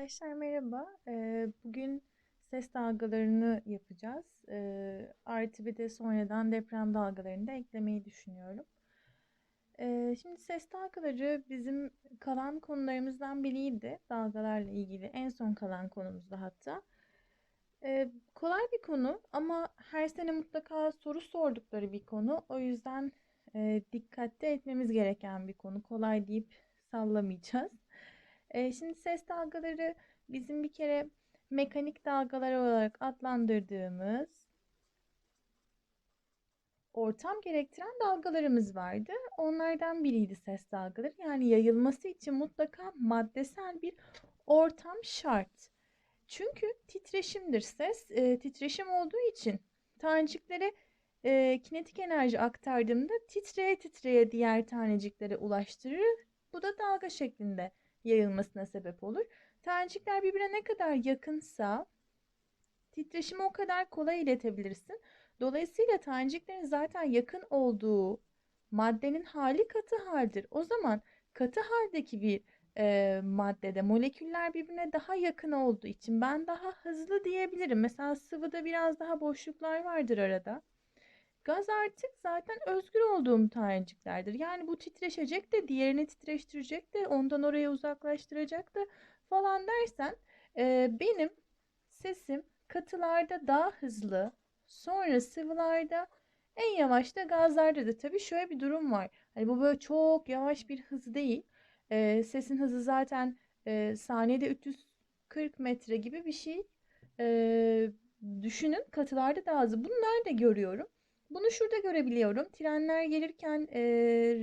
Arkadaşlar merhaba. Ee, bugün ses dalgalarını yapacağız. Ee, artı bir de sonradan deprem dalgalarını da eklemeyi düşünüyorum. Ee, şimdi ses dalgaları bizim kalan konularımızdan biriydi. Dalgalarla ilgili en son kalan konumuzdu hatta. Kolay bir konu ama her sene mutlaka soru sordukları bir konu. O yüzden e, dikkatli etmemiz gereken bir konu. Kolay deyip sallamayacağız. Ee, şimdi ses dalgaları bizim bir kere mekanik dalgalar olarak adlandırdığımız ortam gerektiren dalgalarımız vardı. Onlardan biriydi ses dalgaları. Yani yayılması için mutlaka maddesel bir ortam şart. Çünkü titreşimdir ses. E, titreşim olduğu için taneciklere e, kinetik enerji aktardığımda titreye titreye diğer taneciklere ulaştırır. Bu da dalga şeklinde yayılmasına sebep olur. Tanecikler birbirine ne kadar yakınsa titreşimi o kadar kolay iletebilirsin. Dolayısıyla taneciklerin zaten yakın olduğu maddenin hali katı haldir. O zaman katı haldeki bir e, maddede moleküller birbirine daha yakın olduğu için ben daha hızlı diyebilirim. Mesela sıvıda biraz daha boşluklar vardır arada. Gaz artık zaten özgür olduğum taneciklerdir. Yani bu titreşecek de diğerini titreştirecek de ondan oraya uzaklaştıracak da falan dersen e, benim sesim katılarda daha hızlı sonra sıvılarda en yavaş da gazlarda da tabii şöyle bir durum var. Hani bu böyle çok yavaş bir hız değil. E, sesin hızı zaten e, saniyede 340 metre gibi bir şey. E, düşünün katılarda daha hızlı. Bunu nerede görüyorum? Bunu şurada görebiliyorum. Trenler gelirken e,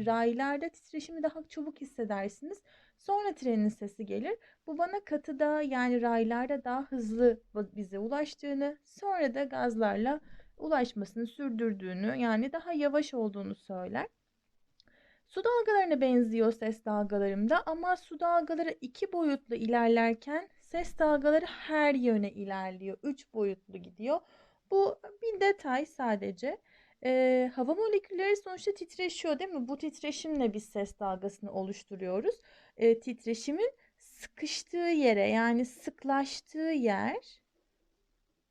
raylarda titreşimi daha çabuk hissedersiniz. Sonra trenin sesi gelir. Bu bana katıda yani raylarda daha hızlı bize ulaştığını, sonra da gazlarla ulaşmasını sürdürdüğünü yani daha yavaş olduğunu söyler. Su dalgalarına benziyor ses dalgalarımda ama su dalgaları iki boyutlu ilerlerken ses dalgaları her yöne ilerliyor. Üç boyutlu gidiyor. Bu bir detay sadece. Ee, hava molekülleri sonuçta titreşiyor değil mi? Bu titreşimle biz ses dalgasını oluşturuyoruz. Ee, titreşimin sıkıştığı yere yani sıklaştığı yer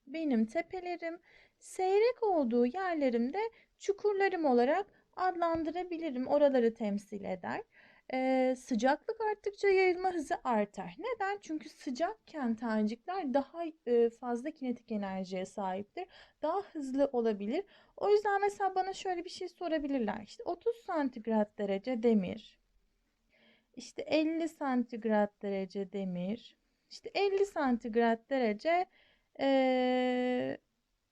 benim tepelerim. Seyrek olduğu yerlerimde çukurlarım olarak adlandırabilirim. Oraları temsil eder. Ee, sıcaklık arttıkça yayılma hızı artar. Neden? Çünkü sıcakken tanecikler daha e, fazla kinetik enerjiye sahiptir. Daha hızlı olabilir. O yüzden mesela bana şöyle bir şey sorabilirler. İşte 30 santigrat derece demir. İşte 50 santigrat derece demir. İşte 50 santigrat derece ee,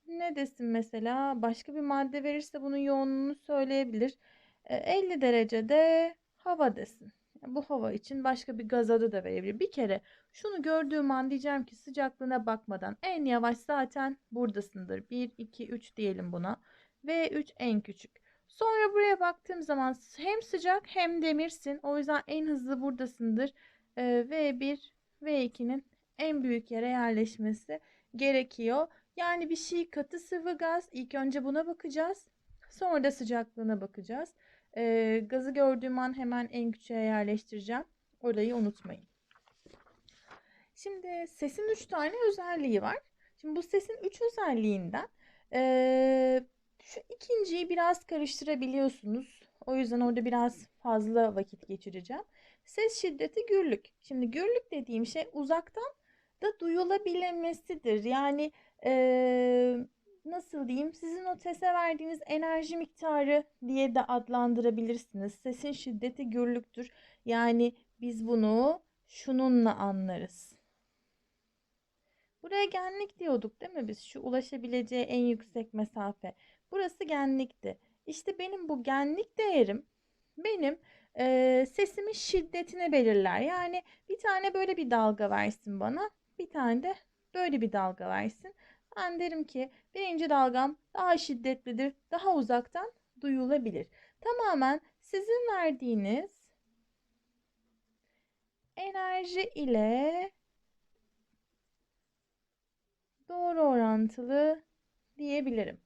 ne desin mesela başka bir madde verirse bunun yoğunluğunu söyleyebilir. E, 50 derecede hava desin. Bu hava için başka bir gaz adı da verebilir. Bir kere şunu gördüğüm an diyeceğim ki sıcaklığına bakmadan en yavaş zaten buradasındır. 1, 2, 3 diyelim buna. V3 en küçük. Sonra buraya baktığım zaman hem sıcak hem demirsin. O yüzden en hızlı buradasındır. Ee, V1, V2'nin en büyük yere yerleşmesi gerekiyor. Yani bir şey katı sıvı gaz. İlk önce buna bakacağız. Sonra da sıcaklığına bakacağız. Ee, gazı gördüğüm an hemen en küçüğe yerleştireceğim. Orayı unutmayın. Şimdi sesin 3 tane özelliği var. Şimdi bu sesin 3 özelliğinden ee, şu ikinciyi biraz karıştırabiliyorsunuz. O yüzden orada biraz fazla vakit geçireceğim. Ses şiddeti gürlük. Şimdi gürlük dediğim şey uzaktan da duyulabilmesidir. Yani ee, nasıl diyeyim sizin o sese verdiğiniz enerji miktarı diye de adlandırabilirsiniz. Sesin şiddeti gürlüktür. Yani biz bunu şununla anlarız. Buraya genlik diyorduk değil mi biz? Şu ulaşabileceği en yüksek mesafe. Burası genlikti. İşte benim bu genlik değerim benim e, sesimin şiddetini belirler. Yani bir tane böyle bir dalga versin bana. Bir tane de böyle bir dalga versin. Ben derim ki birinci dalgam daha şiddetlidir. Daha uzaktan duyulabilir. Tamamen sizin verdiğiniz enerji ile doğru orantılı diyebilirim.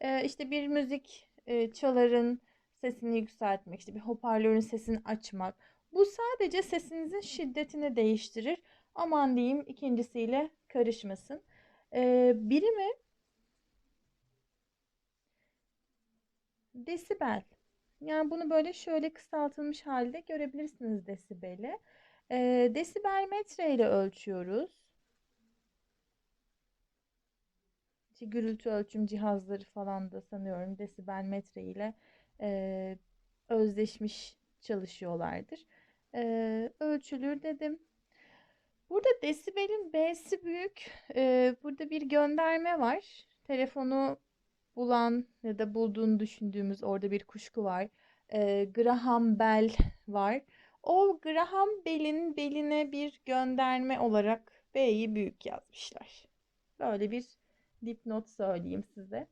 Ee, işte bir müzik e, çaların sesini yükseltmek, işte bir hoparlörün sesini açmak. Bu sadece sesinizin şiddetini değiştirir. Aman diyeyim ikincisiyle karışmasın. Ee, birimi desibel. Yani bunu böyle şöyle kısaltılmış halde görebilirsiniz desibeli. Ee, desibel metre ile ölçüyoruz. İşte gürültü ölçüm cihazları falan da sanıyorum desibel metre ile e, özdeşmiş çalışıyorlardır. E, ölçülür dedim. Burada desibelin B'si büyük. E, burada bir gönderme var. Telefonu bulan ya da bulduğunu düşündüğümüz orada bir kuşku var. E, Graham Bell var. O Graham Bell'in beline bir gönderme olarak B'yi büyük yazmışlar. Böyle bir dipnot söyleyeyim size.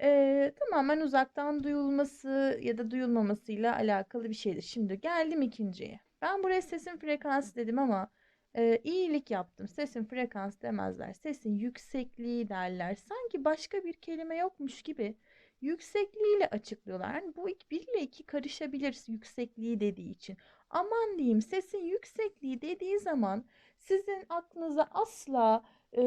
Ee, tamamen uzaktan duyulması ya da duyulmamasıyla alakalı bir şeydir. Şimdi geldim ikinciye. Ben buraya sesin frekansı dedim ama e, iyilik yaptım. Sesin frekansı demezler. Sesin yüksekliği derler. Sanki başka bir kelime yokmuş gibi yüksekliğiyle açıklıyorlar. Yani bu bir ile iki karışabilir yüksekliği dediği için. Aman diyeyim sesin yüksekliği dediği zaman sizin aklınıza asla e,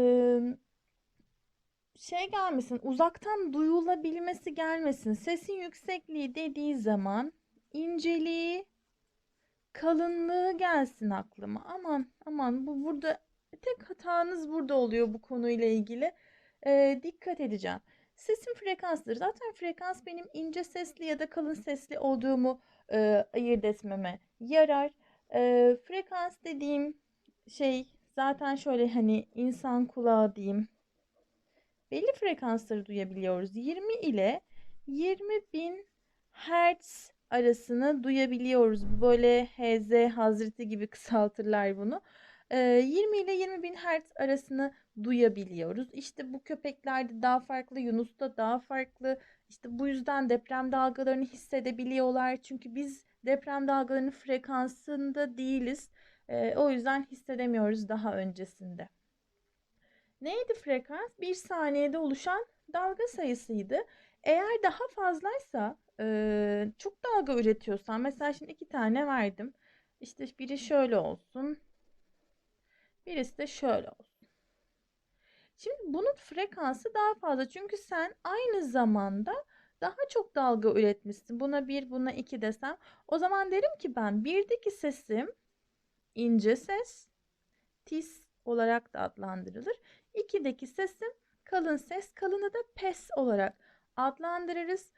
şey gelmesin, uzaktan duyulabilmesi gelmesin. Sesin yüksekliği dediği zaman inceliği, kalınlığı gelsin aklıma. Aman aman bu burada tek hatanız burada oluyor bu konuyla ilgili. Ee, dikkat edeceğim. Sesin frekansıdır. Zaten frekans benim ince sesli ya da kalın sesli olduğumu e, ayırt etmeme yarar. E, frekans dediğim şey zaten şöyle hani insan kulağı diyeyim belli frekansları duyabiliyoruz. 20 ile 20 bin hertz arasını duyabiliyoruz. Böyle Hz Hazreti gibi kısaltırlar bunu. 20 ile 20 bin hertz arasını duyabiliyoruz. İşte bu köpeklerde daha farklı, Yunus'ta daha farklı. İşte bu yüzden deprem dalgalarını hissedebiliyorlar. Çünkü biz deprem dalgalarının frekansında değiliz. O yüzden hissedemiyoruz daha öncesinde. Neydi frekans? Bir saniyede oluşan dalga sayısıydı. Eğer daha fazlaysa e, çok dalga üretiyorsan mesela şimdi iki tane verdim. İşte biri şöyle olsun. Birisi de şöyle olsun. Şimdi bunun frekansı daha fazla. Çünkü sen aynı zamanda daha çok dalga üretmişsin. Buna bir, buna iki desem. O zaman derim ki ben birdeki sesim ince ses, tis olarak da adlandırılır. 2'deki sesim kalın ses. Kalını da pes olarak adlandırırız.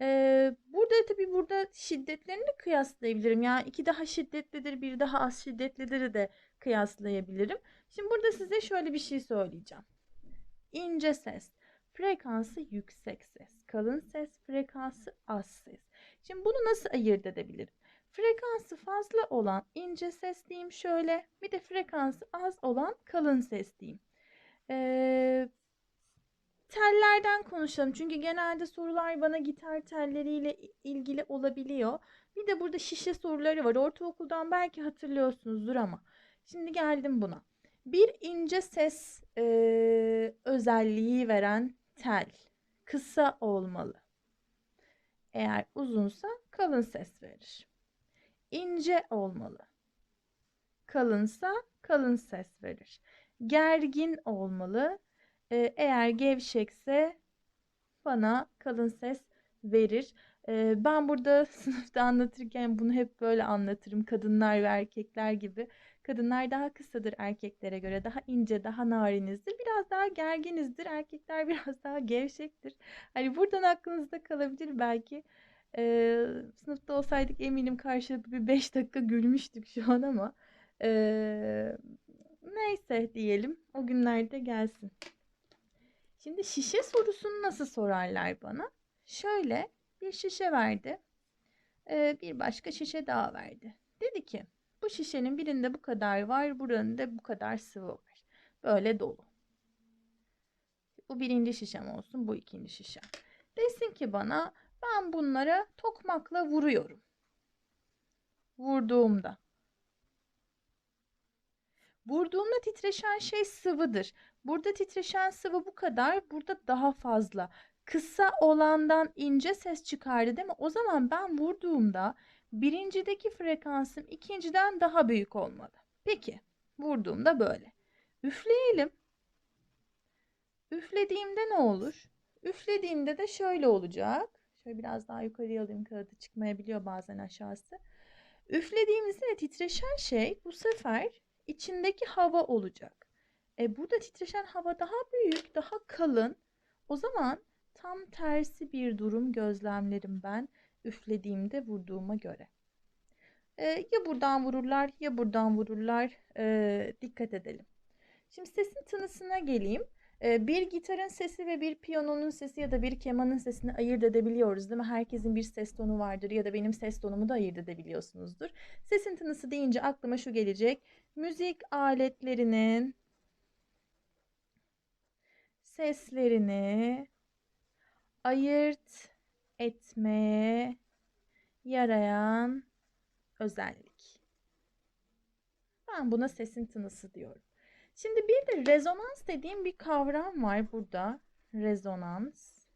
Ee, burada tabii burada şiddetlerini kıyaslayabilirim. Yani iki daha şiddetlidir, bir daha az şiddetlidir de kıyaslayabilirim. Şimdi burada size şöyle bir şey söyleyeceğim. İnce ses, frekansı yüksek ses, kalın ses, frekansı az ses. Şimdi bunu nasıl ayırt edebilirim? Frekansı fazla olan ince ses diyeyim şöyle. Bir de frekansı az olan kalın ses diyeyim. Ee, tellerden konuşalım. Çünkü genelde sorular bana gitar telleriyle ilgili olabiliyor. Bir de burada şişe soruları var. Ortaokuldan belki hatırlıyorsunuzdur ama. Şimdi geldim buna. Bir ince ses e, özelliği veren tel kısa olmalı. Eğer uzunsa kalın ses verir. İnce olmalı. Kalınsa kalın ses verir gergin olmalı. Ee, eğer gevşekse bana kalın ses verir. Ee, ben burada sınıfta anlatırken bunu hep böyle anlatırım. Kadınlar ve erkekler gibi. Kadınlar daha kısadır erkeklere göre. Daha ince, daha narinizdir. Biraz daha gerginizdir. Erkekler biraz daha gevşektir. Hani buradan aklınızda kalabilir belki. Ee, sınıfta olsaydık eminim karşılıklı bir 5 dakika gülmüştük şu an ama ee, Neyse diyelim. O günlerde gelsin. Şimdi şişe sorusunu nasıl sorarlar bana? Şöyle bir şişe verdi. Ee, bir başka şişe daha verdi. Dedi ki bu şişenin birinde bu kadar var, buranın da bu kadar sıvı var. Böyle dolu. Bu birinci şişem olsun, bu ikinci şişem. Desin ki bana ben bunlara tokmakla vuruyorum. Vurduğumda Vurduğumda titreşen şey sıvıdır. Burada titreşen sıvı bu kadar, burada daha fazla. Kısa olandan ince ses çıkardı değil mi? O zaman ben vurduğumda birincideki frekansım ikinciden daha büyük olmalı. Peki Vurduğumda böyle. Üfleyelim. Üflediğimde ne olur? Üflediğimde de şöyle olacak. Şöyle biraz daha yukarıya alayım kağıdı çıkmayabiliyor bazen aşağısı. Üflediğimizde de titreşen şey bu sefer içindeki hava olacak. E burada titreşen hava daha büyük, daha kalın. O zaman tam tersi bir durum gözlemlerim ben üflediğimde vurduğuma göre. E, ya buradan vururlar ya buradan vururlar. E, dikkat edelim. Şimdi sesin tınısına geleyim. E, bir gitarın sesi ve bir piyanonun sesi ya da bir kemanın sesini ayırt edebiliyoruz değil mi? Herkesin bir ses tonu vardır ya da benim ses tonumu da ayırt edebiliyorsunuzdur. Sesin tınısı deyince aklıma şu gelecek. Müzik aletlerinin seslerini ayırt etmeye yarayan özellik. Ben buna sesin tınısı diyorum. Şimdi bir de rezonans dediğim bir kavram var burada. Rezonans.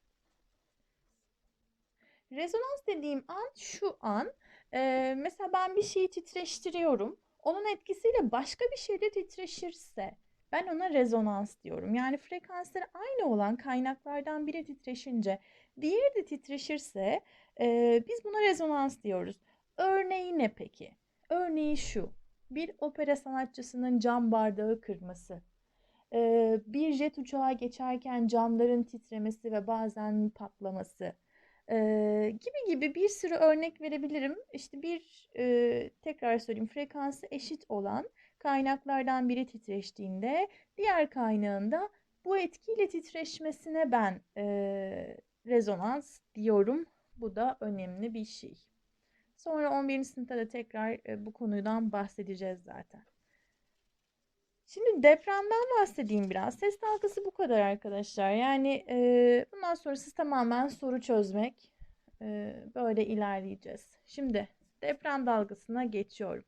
Rezonans dediğim an şu an. E, mesela ben bir şeyi titreştiriyorum. Onun etkisiyle başka bir şey de titreşirse ben ona rezonans diyorum. Yani frekansları aynı olan kaynaklardan biri titreşince diğeri de titreşirse e, biz buna rezonans diyoruz. Örneği ne peki? Örneği şu. Bir opera sanatçısının cam bardağı kırması. Bir jet uçağı geçerken camların titremesi ve bazen patlaması. Gibi gibi bir sürü örnek verebilirim. İşte bir tekrar söyleyeyim frekansı eşit olan kaynaklardan biri titreştiğinde diğer kaynağında bu etkiyle titreşmesine ben e, rezonans diyorum. Bu da önemli bir şey. Sonra 11. sınıfta da tekrar e, bu konudan bahsedeceğiz zaten. Şimdi depremden bahsedeyim biraz. Ses dalgası bu kadar arkadaşlar. Yani e, bundan sonrası tamamen soru çözmek. E, böyle ilerleyeceğiz. Şimdi deprem dalgasına geçiyorum.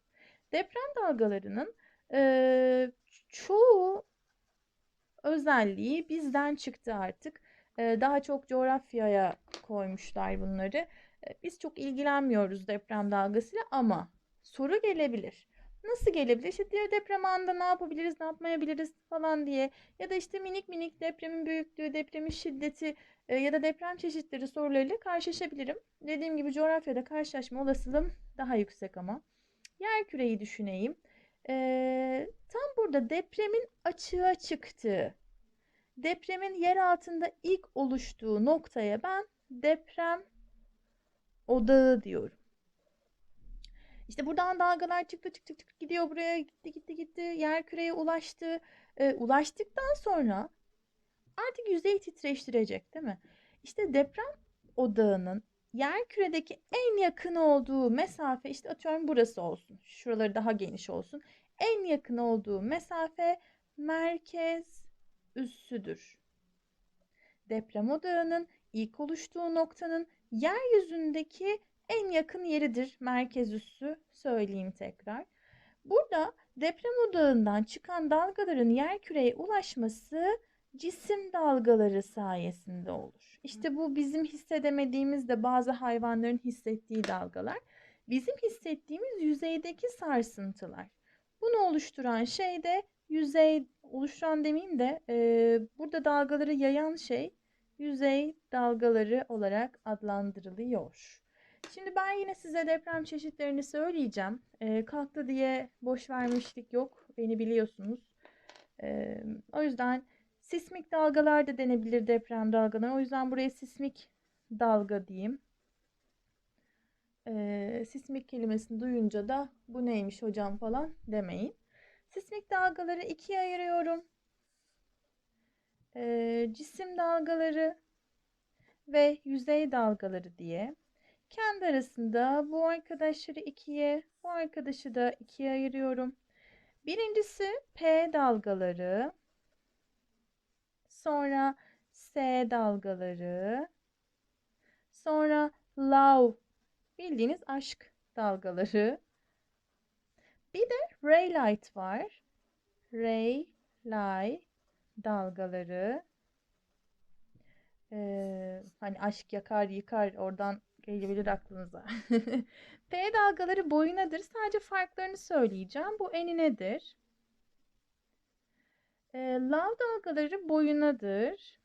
Deprem dalgalarının e, çoğu özelliği bizden çıktı artık. E, daha çok coğrafyaya koymuşlar bunları. Biz çok ilgilenmiyoruz deprem dalgasıyla ama soru gelebilir. Nasıl gelebilir? İşte diğer deprem anında ne yapabiliriz, ne yapmayabiliriz falan diye. Ya da işte minik minik depremin büyüklüğü, depremin şiddeti e, ya da deprem çeşitleri sorularıyla karşılaşabilirim. Dediğim gibi coğrafyada karşılaşma olasılığım daha yüksek ama. Yer küreyi düşüneyim. Ee, tam burada depremin açığa çıktığı, depremin yer altında ilk oluştuğu noktaya ben deprem odağı diyorum. İşte buradan dalgalar çıktı çıktı çıktı gidiyor buraya gitti gitti gitti yer küreye ulaştı. E, ulaştıktan sonra artık yüzeyi titreştirecek değil mi? İşte deprem odağının yer küredeki en yakın olduğu mesafe işte atıyorum burası olsun. Şuraları daha geniş olsun. En yakın olduğu mesafe merkez üssüdür. Deprem odağının ilk oluştuğu noktanın yeryüzündeki en yakın yeridir merkez üssü söyleyeyim tekrar. Burada deprem odağından çıkan dalgaların yer küreye ulaşması cisim dalgaları sayesinde olur. İşte bu bizim hissedemediğimiz de bazı hayvanların hissettiği dalgalar. Bizim hissettiğimiz yüzeydeki sarsıntılar. Bunu oluşturan şey de yüzey oluşturan demeyeyim de e, burada dalgaları yayan şey yüzey dalgaları olarak adlandırılıyor. Şimdi ben yine size deprem çeşitlerini söyleyeceğim. E, kalktı diye boş vermişlik yok. Beni biliyorsunuz. E, o yüzden sismik dalgalar da denebilir deprem dalgaları. O yüzden buraya sismik dalga diyeyim. E, sismik kelimesini duyunca da bu neymiş hocam falan demeyin. Sismik dalgaları ikiye ayırıyorum e, cisim dalgaları ve yüzey dalgaları diye. Kendi arasında bu arkadaşları ikiye, bu arkadaşı da ikiye ayırıyorum. Birincisi P dalgaları, sonra S dalgaları, sonra love bildiğiniz aşk dalgaları. Bir de ray light var. Ray light dalgaları ee, hani aşk yakar yıkar oradan gelebilir aklınıza. P dalgaları boyunadır. Sadece farklarını söyleyeceğim. Bu eninedir. E, lav dalgaları boyunadır.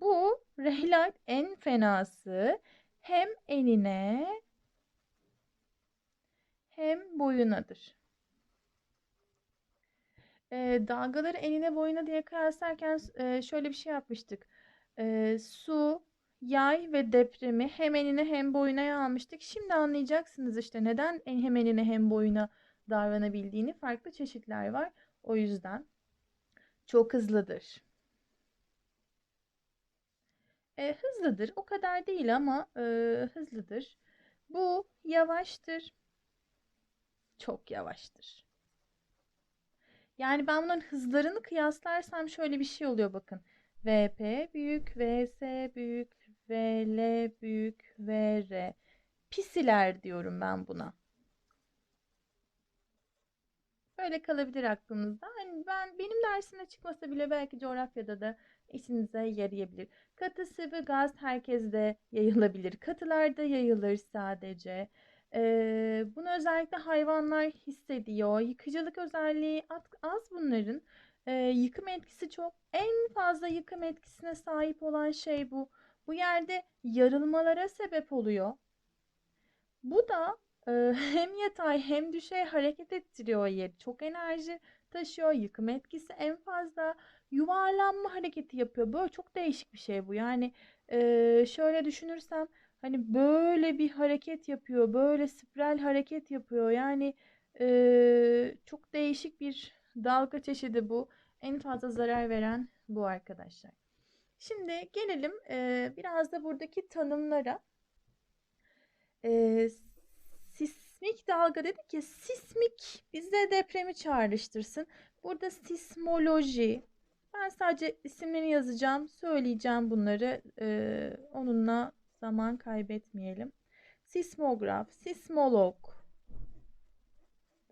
Bu Rehlat en fenası hem enine hem boyunadır. E, dalgaları enine boyuna diye kıyaslarken e, şöyle bir şey yapmıştık. E, su, yay ve depremi hem enine hem boyuna almıştık. Şimdi anlayacaksınız işte neden hem enine hem boyuna davranabildiğini. Farklı çeşitler var. O yüzden çok hızlıdır. E, hızlıdır. O kadar değil ama e, hızlıdır. Bu yavaştır. Çok yavaştır. Yani ben bunların hızlarını kıyaslarsam şöyle bir şey oluyor bakın. VP büyük, VS büyük, VL büyük, VR. Pisiler diyorum ben buna. Böyle kalabilir aklınızda. Hani ben benim dersimde çıkmasa bile belki coğrafyada da işinize yarayabilir. Katı sıvı gaz herkeste yayılabilir. Katılarda yayılır sadece. Ee, bunu özellikle hayvanlar hissediyor. Yıkıcılık özelliği az bunların. Ee, yıkım etkisi çok. En fazla yıkım etkisine sahip olan şey bu. Bu yerde yarılmalara sebep oluyor. Bu da hem yatay hem düşey hareket ettiriyor yeri. Çok enerji taşıyor. Yıkım etkisi en fazla. Yuvarlanma hareketi yapıyor. Böyle çok değişik bir şey bu. Yani e, şöyle düşünürsem hani böyle bir hareket yapıyor. Böyle spiral hareket yapıyor. Yani e, çok değişik bir dalga çeşidi bu. En fazla zarar veren bu arkadaşlar. Şimdi gelelim e, biraz da buradaki tanımlara. E, sismik dalga dedik ya sismik bize depremi çağrıştırsın. Burada sismoloji. Ben sadece isimlerini yazacağım. Söyleyeceğim bunları. E, onunla zaman kaybetmeyelim. Sismograf, sismolog.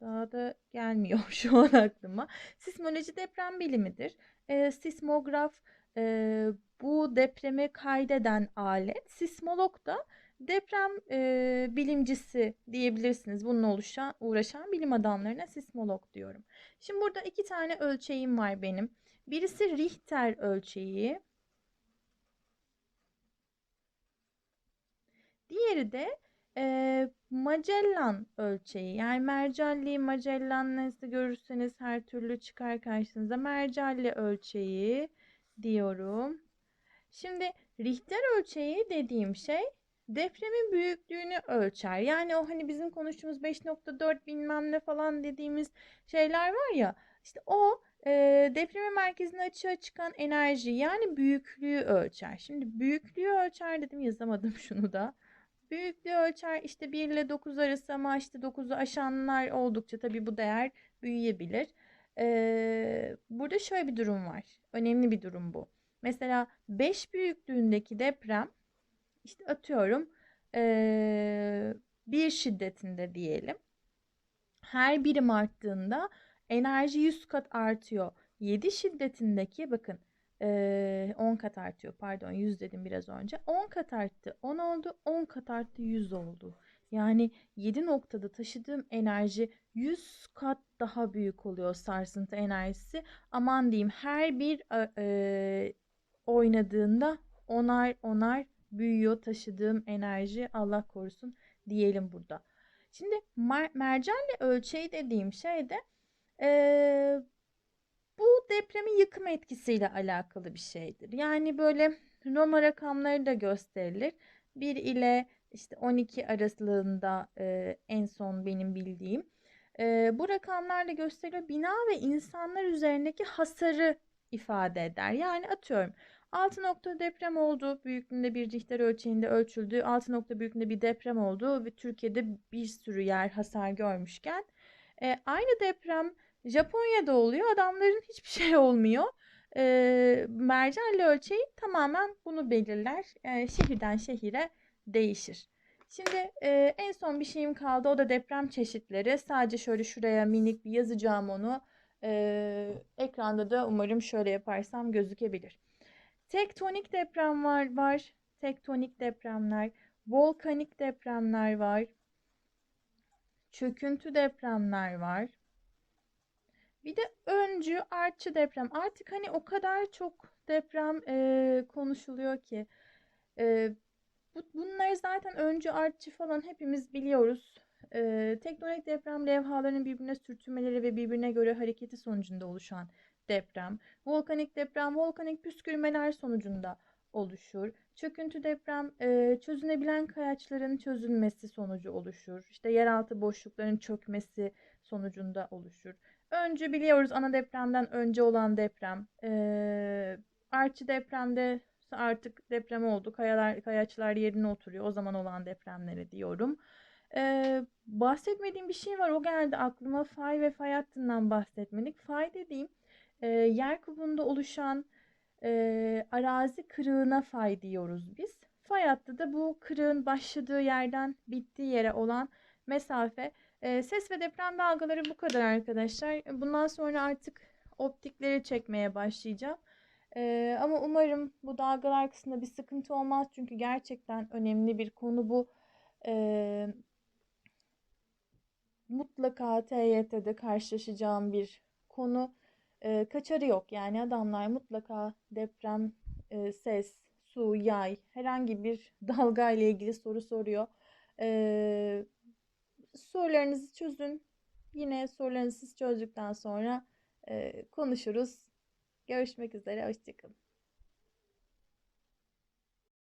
Daha da gelmiyor şu an aklıma. Sismoloji deprem bilimidir. E, sismograf e, bu depremi kaydeden alet. Sismolog da deprem e, bilimcisi diyebilirsiniz. Bununla oluşan, uğraşan bilim adamlarına sismolog diyorum. Şimdi burada iki tane ölçeğim var benim. Birisi Richter ölçeği. Diğeri de e, Magellan ölçeği. Yani Mercalli, Magellan nasıl görürseniz her türlü çıkar karşınıza. Mercalli ölçeği diyorum. Şimdi Richter ölçeği dediğim şey depremin büyüklüğünü ölçer. Yani o hani bizim konuştuğumuz 5.4 bilmem ne falan dediğimiz şeyler var ya işte o e, depremin merkezine açığa çıkan enerji yani büyüklüğü ölçer. Şimdi büyüklüğü ölçer dedim yazamadım şunu da. Büyüklüğü ölçer işte 1 ile 9 arası ama işte 9'u aşanlar oldukça tabii bu değer büyüyebilir. Ee, burada şöyle bir durum var. Önemli bir durum bu. Mesela 5 büyüklüğündeki deprem işte atıyorum ee, bir şiddetinde diyelim. Her birim arttığında enerji 100 kat artıyor. 7 şiddetindeki bakın 10 kat artıyor. Pardon 100 dedim biraz önce. 10 kat arttı. 10 oldu. 10 kat arttı 100 oldu. Yani 7 noktada taşıdığım enerji 100 kat daha büyük oluyor sarsıntı enerjisi. Aman diyeyim her bir e, oynadığında onar onar büyüyor taşıdığım enerji Allah korusun diyelim burada. Şimdi mer mercanle ölçeği dediğim şey de e, bu depremin yıkım etkisiyle alakalı bir şeydir. Yani böyle Roma rakamları da gösterilir. 1 ile işte 12 arasılığında e, en son benim bildiğim. E, bu rakamlarla gösteriyor bina ve insanlar üzerindeki hasarı ifade eder. Yani atıyorum 6 nokta deprem oldu. Büyüklüğünde bir Richter ölçeğinde ölçüldü. 6 nokta büyüklüğünde bir deprem oldu ve Türkiye'de bir sürü yer hasar görmüşken e, aynı deprem Japonya'da oluyor. Adamların hiçbir şey olmuyor. E, mercanlı ölçeği tamamen bunu belirler. Yani şehirden şehire değişir. Şimdi e, en son bir şeyim kaldı. O da deprem çeşitleri. Sadece şöyle şuraya minik bir yazacağım onu. E, ekranda da umarım şöyle yaparsam gözükebilir. Tektonik deprem var. var. Tektonik depremler. Volkanik depremler var. Çöküntü depremler var. Bir de ön öncü artçı deprem. Artık hani o kadar çok deprem e, konuşuluyor ki. E, bu, bunları zaten öncü artçı falan hepimiz biliyoruz. E, tektonik deprem levhalarının birbirine sürtünmeleri ve birbirine göre hareketi sonucunda oluşan deprem. Volkanik deprem, volkanik püskürmeler sonucunda oluşur. Çöküntü deprem e, çözünebilen kayaçların çözülmesi sonucu oluşur. İşte yeraltı boşlukların çökmesi sonucunda oluşur. Önce biliyoruz ana depremden önce olan deprem. E, artçı depremde artık deprem oldu. Kayalar, kayaçlar yerine oturuyor. O zaman olan depremlere diyorum. E, bahsetmediğim bir şey var. O geldi aklıma. Fay ve fay hattından bahsetmedik. Fay dediğim e, yer kubunda oluşan e, arazi kırığına fay diyoruz biz. Fay hattı da bu kırığın başladığı yerden bittiği yere olan mesafe. E, ses ve deprem dalgaları bu kadar arkadaşlar. Bundan sonra artık optikleri çekmeye başlayacağım. E, ama umarım bu dalgalar kısmında bir sıkıntı olmaz. Çünkü gerçekten önemli bir konu bu. E, mutlaka TYT'de karşılaşacağım bir konu e, kaçarı yok. Yani adamlar mutlaka deprem, e, ses, su, yay herhangi bir dalga ile ilgili soru soruyor. E, sorularınızı çözün. Yine sorularınızı çözdükten sonra e, konuşuruz. Görüşmek üzere. Hoşçakalın.